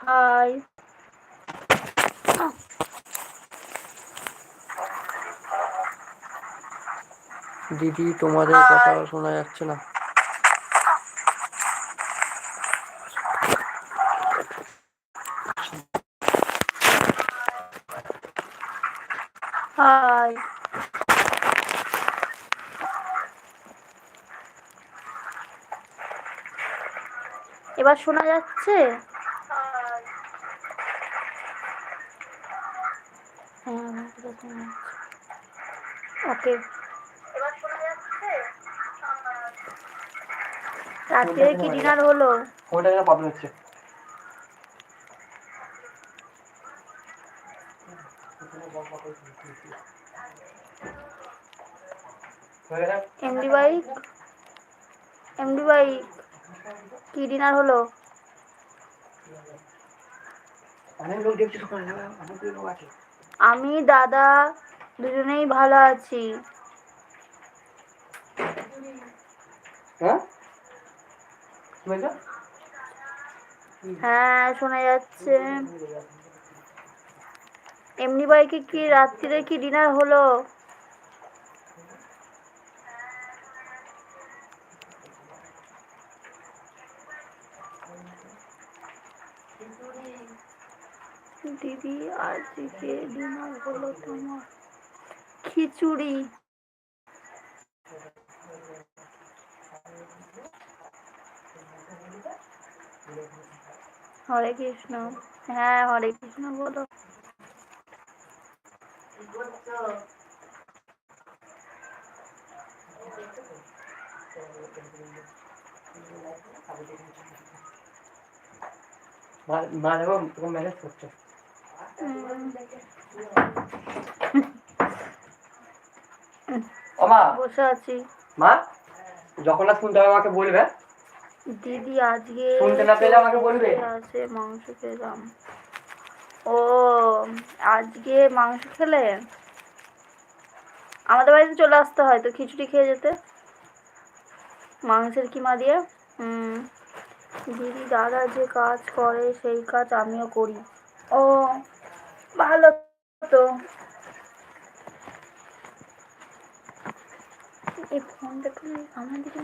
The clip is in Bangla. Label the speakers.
Speaker 1: হাই
Speaker 2: দিদি তোমাদের কথা শোনা যাচ্ছে না।
Speaker 1: হাই এবার শোনা যাচ্ছে? ওকে। রাত্রে কি ডিনার হলো?
Speaker 2: ফোনটা যেন প্রবলেম হচ্ছে
Speaker 1: এমডি বাইক এমডি বাইক কি ডিনার হলো?
Speaker 2: আছে।
Speaker 1: আমি দাদা দুজনেই ভালো আছি।
Speaker 2: হ্যাঁ?
Speaker 1: হ্যাঁ শোনা যাচ্ছে। এমনি বাইকে কি রাত্রিরে কি ডিনার হলো? দিদি আজকে ডিনার হলো তোমার খিচুড়ি। হরে কৃষ্ণ। হ্যাঁ হরে কৃষ্ণ বলো।
Speaker 2: তোকে ম্যানেজ করছে
Speaker 1: উম,
Speaker 2: ও মা
Speaker 1: বসে আছি
Speaker 2: মা যখন না শুনতে হবে আমাকে বলবে।
Speaker 1: দিদি আজকে
Speaker 2: শুনতে না পেলে আমাকে বলবে।
Speaker 1: আছে মাংস খেলাম ও আজকে মাংস খেলে? আমাদের বাড়িতে চলে আসতে হয় তো খিচুড়ি খেয়ে যেতে। মাংসের কিমা দিয়ে? হুম। দিদি দাদা যে কাজ করে, সেই কাজ আমিও করি। ও, ভালো তো। এই ফোনটা আমার দিকে